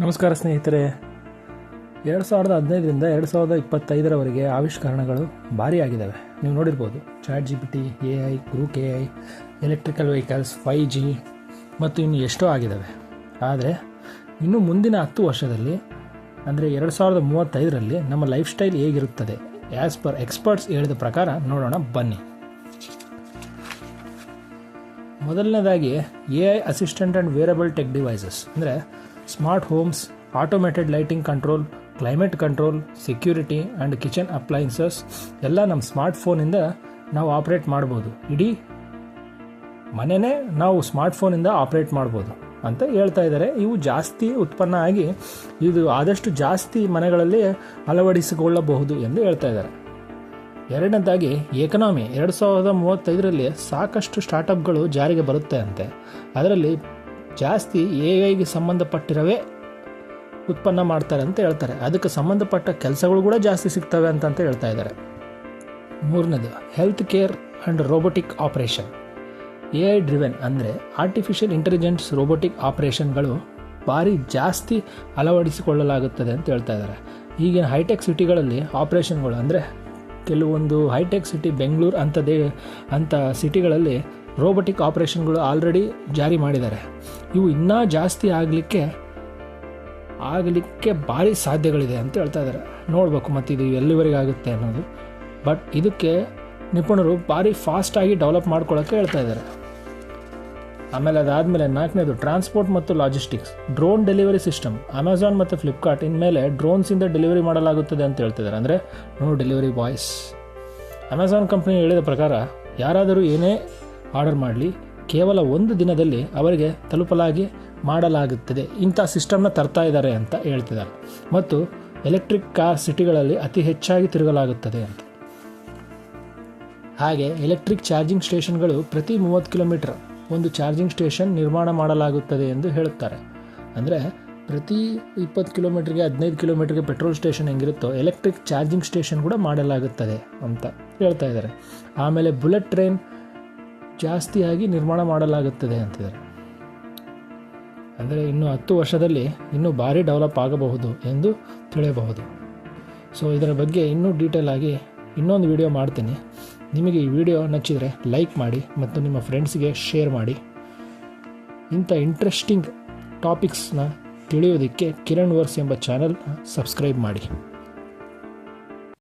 ನಮಸ್ಕಾರ ಸ್ನೇಹಿತರೆ. ಎರಡು ಸಾವಿರದ ಹದಿನೈದರಿಂದ ಎರಡು ಸಾವಿರದ ಇಪ್ಪತ್ತೈದರವರೆಗೆ ಆವಿಷ್ಕರಣಗಳು ಭಾರಿ ಆಗಿದ್ದಾವೆ ನೀವು ನೋಡಿರ್ಬೋದು chat G P T A I Grok A I, electrical vehicles five G ಮತ್ತು ಇನ್ನು ಎಷ್ಟೋ ಆಗಿದ್ದಾವೆ. ಆದರೆ, ಇನ್ನು ಮುಂದಿನ ಹತ್ತು ವರ್ಷದಲ್ಲಿ, ಅಂದರೆ ಎರಡು ಸಾವಿರದ ಮೂವತ್ತೈದರಲ್ಲಿ ನಮ್ಮ ಲೈಫ್ ಸ್ಟೈಲ್ ಹೇಗಿರುತ್ತದೆ? ಆ್ಯಸ್ ಪರ್ ಎಕ್ಸ್ಪರ್ಟ್ಸ್ ಹೇಳಿದ ಪ್ರಕಾರ ನೋಡೋಣ, ಬನ್ನಿ. ಮೊದಲನೇದಾಗಿ A I assistant and wearable tech devices. ಅಂದರೆ smart homes automated lighting control climate control security and kitchen appliances ಎಲ್ಲ ನಮ್ಮ ಸ್ಮಾರ್ಟ್ ಫೋನಿಂದ ನಾವು ಆಪ್ರೇಟ್ ಮಾಡ್ಬೋದು. ಇಡೀ ಮನೆಯೇ ನಾವು ಸ್ಮಾರ್ಟ್ ಫೋನಿಂದ ಆಪ್ರೇಟ್ ಮಾಡ್ಬೋದು ಅಂತ ಹೇಳ್ತಾ ಇದ್ದಾರೆ. ಇವು ಜಾಸ್ತಿ ಉತ್ಪನ್ನ ಆಗಿ ಇದು ಆದಷ್ಟು ಜಾಸ್ತಿ ಮನೆಗಳಲ್ಲಿ ಅಳವಡಿಸಿಕೊಳ್ಳಬಹುದು ಎಂದು ಹೇಳ್ತಾ ಇದ್ದಾರೆ. ಎರಡನೇದಾಗಿ ಎಕನಾಮಿ ಎರಡು ಸಾವಿರದ ಮೂವತ್ತೈದರಲ್ಲಿ ಸಾಕಷ್ಟು ಸ್ಟಾರ್ಟಪ್ಗಳು ಜಾರಿಗೆ ಬರುತ್ತೆ ಅಂತೆ. ಅದರಲ್ಲಿ ಜಾಸ್ತಿ ಎ ಐಗೆ ಸಂಬಂಧಪಟ್ಟಿರವೇ ಉತ್ಪನ್ನ ಮಾಡ್ತಾರೆ ಅಂತ ಹೇಳ್ತಾರೆ. ಅದಕ್ಕೆ ಸಂಬಂಧಪಟ್ಟ ಕೆಲಸಗಳು ಕೂಡ ಜಾಸ್ತಿ ಸಿಗ್ತವೆ ಅಂತ ಅಂತ ಹೇಳ್ತಾ ಇದ್ದಾರೆ. ಮೂರನೇದು health care and robotic operation A I driven ಅಂದರೆ ಆರ್ಟಿಫಿಷಿಯಲ್ ಇಂಟೆಲಿಜೆನ್ಸ್ ರೋಬೋಟಿಕ್ ಆಪ್ರೇಷನ್ಗಳು ಭಾರಿ ಜಾಸ್ತಿ ಅಳವಡಿಸಿಕೊಳ್ಳಲಾಗುತ್ತದೆ ಅಂತ ಹೇಳ್ತಾ ಇದ್ದಾರೆ. ಈಗಿನ ಹೈಟೆಕ್ ಸಿಟಿಗಳಲ್ಲಿ ಆಪ್ರೇಷನ್ಗಳು ಅಂದರೆ ಕೆಲವೊಂದು ಹೈಟೆಕ್ ಸಿಟಿ ಬೆಂಗಳೂರು ಅಂಥದ್ದೇ ಅಂಥ ಸಿಟಿಗಳಲ್ಲಿ ರೋಬೋಟಿಕ್ ಆಪ್ರೇಷನ್ಗಳು ಆಲ್ರೆಡಿ ಜಾರಿ ಮಾಡಿದ್ದಾರೆ. ಇವು ಇನ್ನೂ ಜಾಸ್ತಿ ಆಗಲಿಕ್ಕೆ ಆಗಲಿಕ್ಕೆ ಭಾರಿ ಸಾಧ್ಯಗಳಿದೆ ಅಂತ ಹೇಳ್ತಾ ಇದ್ದಾರೆ. ನೋಡಬೇಕು ಮತ್ತು ಇದು ಎಲ್ಲಿವರೆಗೆ ಆಗುತ್ತೆ ಅನ್ನೋದು. ಬಟ್ ಇದಕ್ಕೆ ನಿಪುಣರು ಭಾರಿ ಫಾಸ್ಟಾಗಿ ಡೆವಲಪ್ ಮಾಡ್ಕೊಳ್ಳೋಕ್ಕೆ ಹೇಳ್ತಾ ಇದ್ದಾರೆ. ಆಮೇಲೆ ಅದಾದಮೇಲೆ ನಾಲ್ಕನೇದು ಟ್ರಾನ್ಸ್ಪೋರ್ಟ್ ಮತ್ತು logistics drone delivery system Amazon ಮತ್ತು ಫ್ಲಿಪ್ಕಾರ್ಟ್ ಇನ್ಮೇಲೆ ಡ್ರೋನ್ಸಿಂದ ಡೆಲಿವರಿ ಮಾಡಲಾಗುತ್ತದೆ ಅಂತ ಹೇಳ್ತಿದ್ದಾರೆ ಅಂದರೆ no delivery boys Amazon company ಹೇಳಿದ ಪ್ರಕಾರ ಯಾರಾದರೂ ಏನೇ ಆರ್ಡರ್ ಮಾಡಲಿ, ಕೇವಲ ಒಂದು ದಿನದಲ್ಲಿ ಅವರಿಗೆ ತಲುಪಲಾಗಿ ಮಾಡಲಾಗುತ್ತದೆ. ಇಂಥ ಸಿಸ್ಟಮ್ನ ತರ್ತಾ ಇದ್ದಾರೆ ಅಂತ ಹೇಳ್ತಿದ್ದಾರೆ. ಮತ್ತು ಎಲೆಕ್ಟ್ರಿಕ್ ಕಾರ್ ಸಿಟಿಗಳಲ್ಲಿ ಅತಿ ಹೆಚ್ಚಾಗಿ ತಿರುಗಲಾಗುತ್ತದೆ ಅಂತ. ಹಾಗೆ ಎಲೆಕ್ಟ್ರಿಕ್ ಚಾರ್ಜಿಂಗ್ ಸ್ಟೇಷನ್ಗಳು ಪ್ರತಿ ಮೂವತ್ತು ಕಿಲೋಮೀಟರ್ ಒಂದು ಚಾರ್ಜಿಂಗ್ ಸ್ಟೇಷನ್ ನಿರ್ಮಾಣ ಮಾಡಲಾಗುತ್ತದೆ ಎಂದು ಹೇಳುತ್ತಾರೆ. ಅಂದರೆ ಪ್ರತಿ ಇಪ್ಪತ್ತು ಕಿಲೋಮೀಟ್ರಿಗೆ ಹದಿನೈದು ಕಿಲೋಮೀಟ್ರಿಗೆ ಪೆಟ್ರೋಲ್ ಸ್ಟೇಷನ್ ಹೆಂಗಿರುತ್ತೋ ಎಲೆಕ್ಟ್ರಿಕ್ ಚಾರ್ಜಿಂಗ್ ಸ್ಟೇಷನ್ ಕೂಡ ಮಾಡಲಾಗುತ್ತದೆ ಅಂತ ಹೇಳ್ತಾ ಇದ್ದಾರೆ. ಆಮೇಲೆ ಬುಲೆಟ್ ಟ್ರೈನ್ ಜಾಸ್ತಿಯಾಗಿ ನಿರ್ಮಾಣ ಮಾಡಲಾಗುತ್ತದೆ ಅಂತಿದ್ದಾರೆ. ಅಂದರೆ ಇನ್ನು ಹತ್ತು ವರ್ಷದಲ್ಲಿ ಇನ್ನೂ ಭಾರಿ ಡೆವಲಪ್ ಆಗಬಹುದು ಎಂದು ತಿಳಿಯಬಹುದು. ಸೊ, ಇದರ ಬಗ್ಗೆ ಇನ್ನೂ ಡೀಟೇಲ್ ಆಗಿ ಇನ್ನೊಂದು ವಿಡಿಯೋ ಮಾಡ್ತೀನಿ. ನಿಮಗೆ ಈ ವಿಡಿಯೋ ನಚ್ಚಿದರೆ ಲೈಕ್ ಮಾಡಿ ಮತ್ತು ನಿಮ್ಮ ಫ್ರೆಂಡ್ಸ್ಗೆ ಶೇರ್ ಮಾಡಿ. ಇಂಥ ಇಂಟ್ರೆಸ್ಟಿಂಗ್ ಟಾಪಿಕ್ಸ್ನ ತಿಳಿಯೋದಕ್ಕೆ ಕಿರಣ್ ವರ್ಸ್ ಎಂಬ ಚಾನಲ್ ಸಬ್ಸ್ಕ್ರೈಬ್ ಮಾಡಿ.